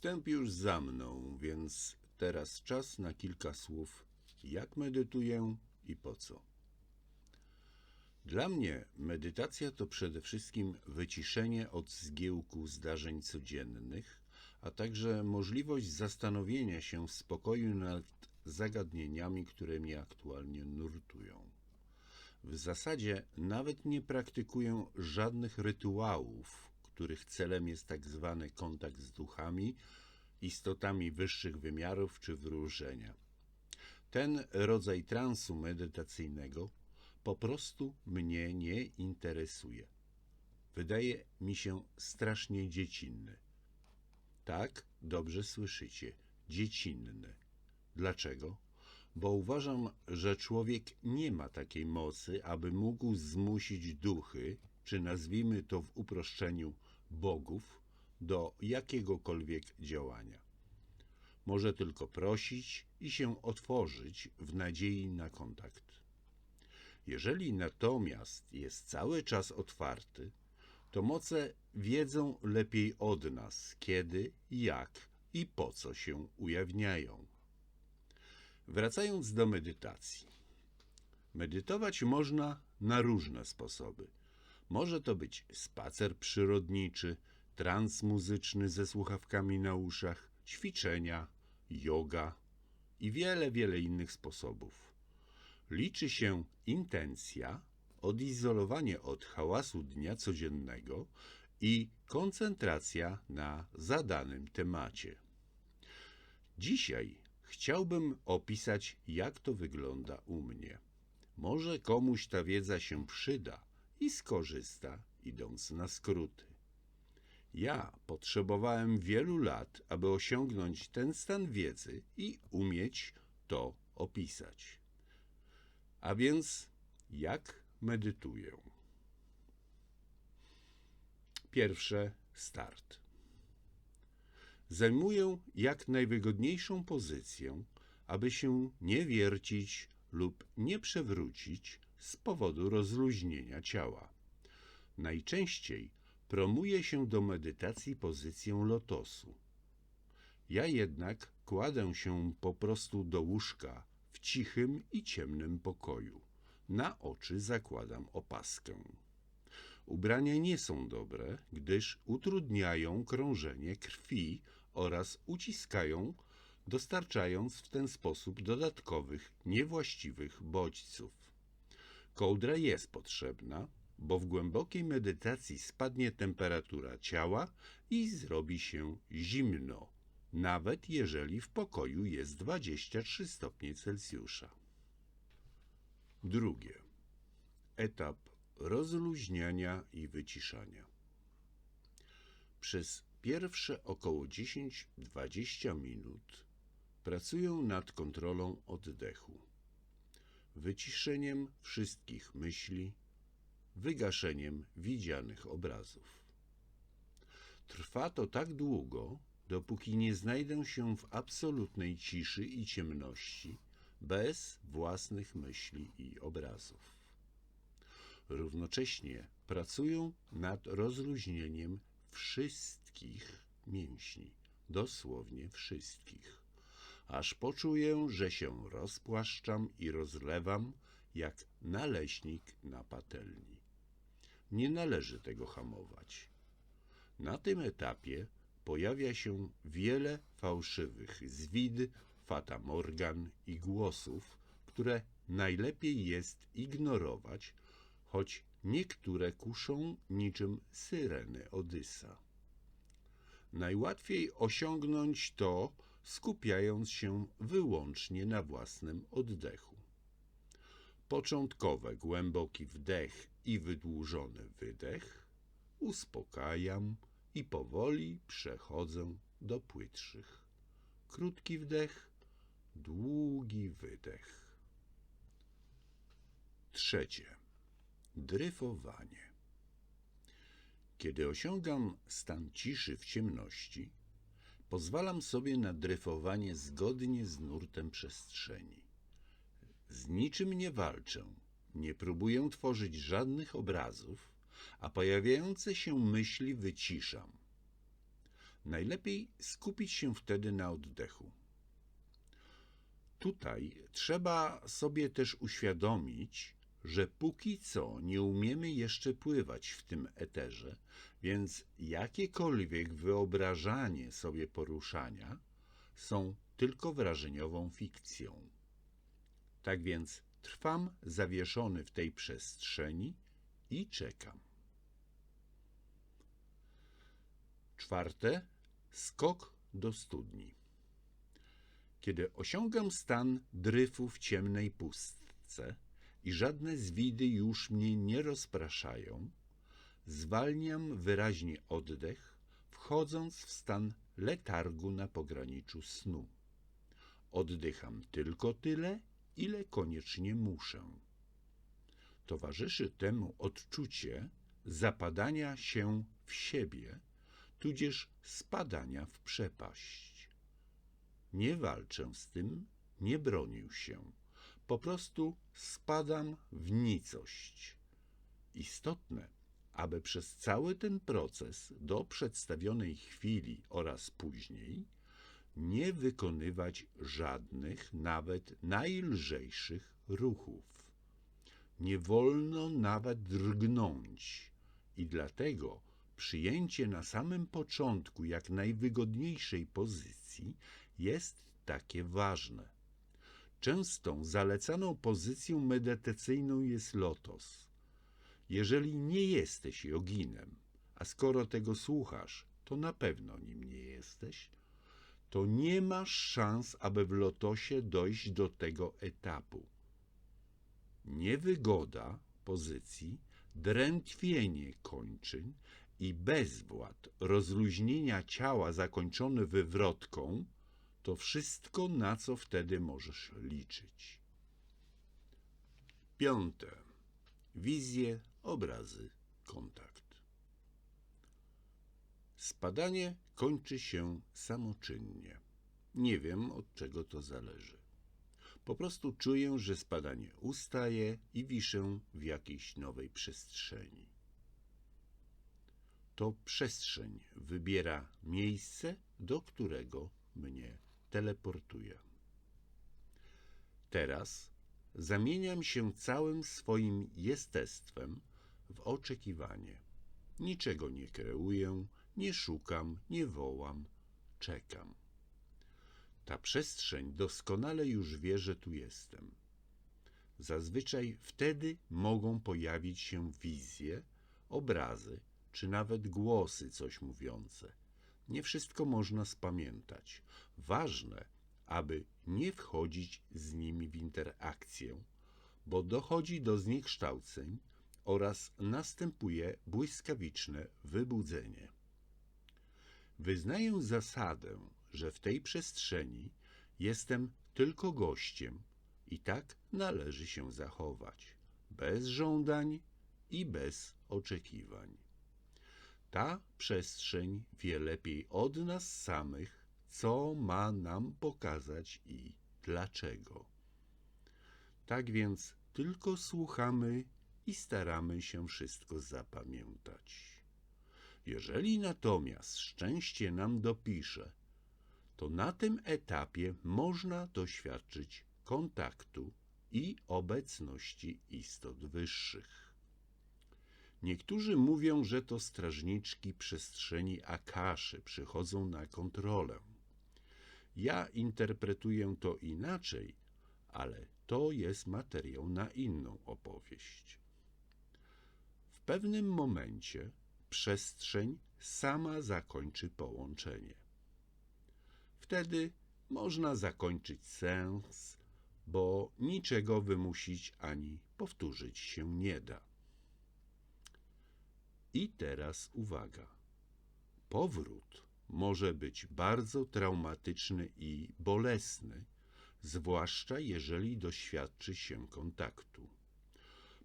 Wstęp już za mną, więc teraz czas na kilka słów, jak medytuję i po co. Dla mnie medytacja to przede wszystkim wyciszenie od zgiełku zdarzeń codziennych, a także możliwość zastanowienia się w spokoju nad zagadnieniami, które mnie aktualnie nurtują. W zasadzie nawet nie praktykuję żadnych rytuałów, których celem jest tak zwany kontakt z duchami, istotami wyższych wymiarów czy wróżenia. Ten rodzaj transu medytacyjnego po prostu mnie nie interesuje. Wydaje mi się strasznie dziecinny. Tak, dobrze słyszycie, dziecinny. Dlaczego? Bo uważam, że człowiek nie ma takiej mocy, aby mógł zmusić duchy, czy nazwijmy to w uproszczeniu bogów, do jakiegokolwiek działania. Może tylko prosić i się otworzyć w nadziei na kontakt. Jeżeli natomiast jest cały czas otwarty, to moce wiedzą lepiej od nas, kiedy, jak i po co się ujawniają. Wracając do medytacji. Medytować można na różne sposoby. Może to być spacer przyrodniczy, trans muzyczny ze słuchawkami na uszach, ćwiczenia, yoga i wiele, wiele innych sposobów. Liczy się intencja, odizolowanie od hałasu dnia codziennego i koncentracja na zadanym temacie. Dzisiaj chciałbym opisać, jak to wygląda u mnie. Może komuś ta wiedza się przyda i skorzysta, idąc na skróty. Ja potrzebowałem wielu lat, aby osiągnąć ten stan wiedzy i umieć to opisać. A więc, jak medytuję? Pierwsze start. Zajmuję jak najwygodniejszą pozycję, aby się nie wiercić lub nie przewrócić z powodu rozluźnienia ciała. Najczęściej promuje się do medytacji pozycję lotosu. Ja jednak kładę się po prostu do łóżka w cichym i ciemnym pokoju. Na oczy zakładam opaskę. Ubrania nie są dobre, gdyż utrudniają krążenie krwi oraz uciskają, dostarczając w ten sposób dodatkowych, niewłaściwych bodźców. Kołdra jest potrzebna, bo w głębokiej medytacji spadnie temperatura ciała i zrobi się zimno, nawet jeżeli w pokoju jest 23 stopnie Celsjusza. Drugie. Etap rozluźniania i wyciszania. Przez pierwsze około 10-20 minut pracuję nad kontrolą oddechu, wyciszeniem wszystkich myśli, wygaszeniem widzianych obrazów. Trwa to tak długo, dopóki nie znajdę się w absolutnej ciszy i ciemności, bez własnych myśli i obrazów. Równocześnie pracuję nad rozluźnieniem wszystkich mięśni, dosłownie wszystkich, aż poczuję, że się rozpłaszczam i rozlewam jak naleśnik na patelni. Nie należy tego hamować. Na tym etapie pojawia się wiele fałszywych zwid, fatamorgan i głosów, które najlepiej jest ignorować, choć niektóre kuszą niczym syreny Odysa. Najłatwiej osiągnąć to, skupiając się wyłącznie na własnym oddechu. Początkowe głęboki wdech i wydłużony wydech uspokajam i powoli przechodzę do płytszych. Krótki wdech, długi wydech. Trzecie. Dryfowanie. Kiedy osiągam stan ciszy w ciemności, pozwalam sobie na dryfowanie zgodnie z nurtem przestrzeni. Z niczym nie walczę, nie próbuję tworzyć żadnych obrazów, a pojawiające się myśli wyciszam. Najlepiej skupić się wtedy na oddechu. Tutaj trzeba sobie też uświadomić, że póki co nie umiemy jeszcze pływać w tym eterze, więc jakiekolwiek wyobrażanie sobie poruszania są tylko wrażeniową fikcją. Tak więc trwam zawieszony w tej przestrzeni i czekam. Czwarte. Skok do studni. Kiedy osiągam stan dryfu w ciemnej pustce i żadne zwidy już mnie nie rozpraszają, zwalniam wyraźnie oddech, wchodząc w stan letargu na pograniczu snu. Oddycham tylko tyle, ile koniecznie muszę. Towarzyszy temu odczucie zapadania się w siebie, tudzież spadania w przepaść. Nie walczę z tym, nie bronię się. Po prostu spadam w nicość. Istotne, aby przez cały ten proces do przedstawionej chwili oraz później nie wykonywać żadnych, nawet najlżejszych ruchów. Nie wolno nawet drgnąć i dlatego przyjęcie na samym początku jak najwygodniejszej pozycji jest takie ważne. Częstą zalecaną pozycją medytacyjną jest lotos. Jeżeli nie jesteś joginem, a skoro tego słuchasz, to na pewno nim nie jesteś, to nie masz szans, aby w lotosie dojść do tego etapu. Niewygoda pozycji, drętwienie kończyn i bezwład rozluźnienia ciała zakończone wywrotką to wszystko, na co wtedy możesz liczyć. Piąte. Wizje, obrazy, kontakt. Spadanie kończy się samoczynnie. Nie wiem, od czego to zależy. Po prostu czuję, że spadanie ustaje i wiszę w jakiejś nowej przestrzeni. To przestrzeń wybiera miejsce, do którego mnie teleportuje. Teraz zamieniam się całym swoim jestestwem w oczekiwanie. Niczego nie kreuję, nie szukam, nie wołam, czekam. Ta przestrzeń doskonale już wie, że tu jestem. Zazwyczaj wtedy mogą pojawić się wizje, obrazy, czy nawet głosy coś mówiące. Nie wszystko można spamiętać. Ważne, aby nie wchodzić z nimi w interakcję, bo dochodzi do zniekształceń oraz następuje błyskawiczne wybudzenie. Wyznaję zasadę, że w tej przestrzeni jestem tylko gościem i tak należy się zachować, bez żądań i bez oczekiwań. Ta przestrzeń wie lepiej od nas samych, co ma nam pokazać i dlaczego. Tak więc tylko słuchamy i staramy się wszystko zapamiętać. Jeżeli natomiast szczęście nam dopisze, to na tym etapie można doświadczyć kontaktu i obecności istot wyższych. Niektórzy mówią, że to strażniczki przestrzeni Akaszy przychodzą na kontrolę. Ja interpretuję to inaczej, ale to jest materiał na inną opowieść. W pewnym momencie przestrzeń sama zakończy połączenie. Wtedy można zakończyć sens, bo niczego wymusić ani powtórzyć się nie da. I teraz uwaga. Powrót może być bardzo traumatyczny i bolesny, zwłaszcza jeżeli doświadczy się kontaktu.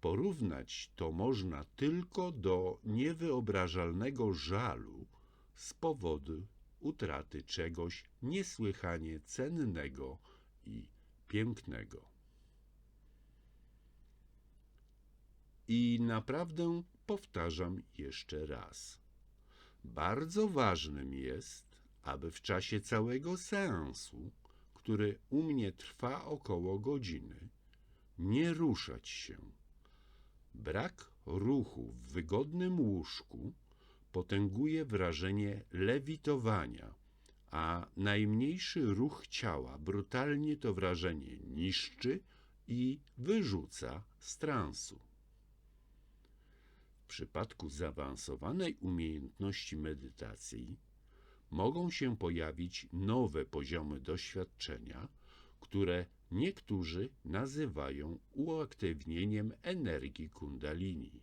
Porównać to można tylko do niewyobrażalnego żalu z powodu utraty czegoś niesłychanie cennego i pięknego. I naprawdę powtarzam jeszcze raz. Bardzo ważnym jest, aby w czasie całego seansu, który u mnie trwa około godziny, nie ruszać się. Brak ruchu w wygodnym łóżku potęguje wrażenie lewitowania, a najmniejszy ruch ciała brutalnie to wrażenie niszczy i wyrzuca z transu. Przypadku zaawansowanej umiejętności medytacji mogą się pojawić nowe poziomy doświadczenia, które niektórzy nazywają uaktywnieniem energii kundalini.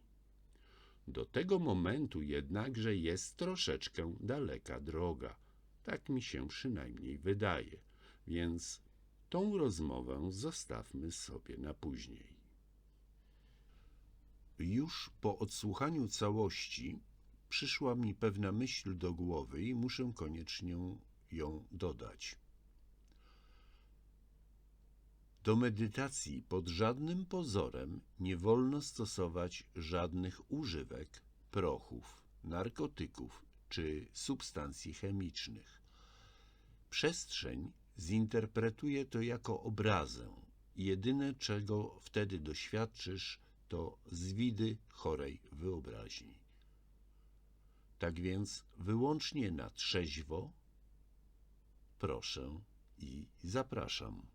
Do tego momentu jednakże jest troszeczkę daleka droga. Tak mi się przynajmniej wydaje, więc tą rozmowę zostawmy sobie na później. Już po odsłuchaniu całości przyszła mi pewna myśl do głowy i muszę koniecznie ją dodać. Do medytacji pod żadnym pozorem nie wolno stosować żadnych używek, prochów, narkotyków czy substancji chemicznych. Przestrzeń zinterpretuje to jako obrazę. Jedyne, czego wtedy doświadczysz, to zwidy chorej wyobraźni. Tak więc wyłącznie na trzeźwo proszę i zapraszam.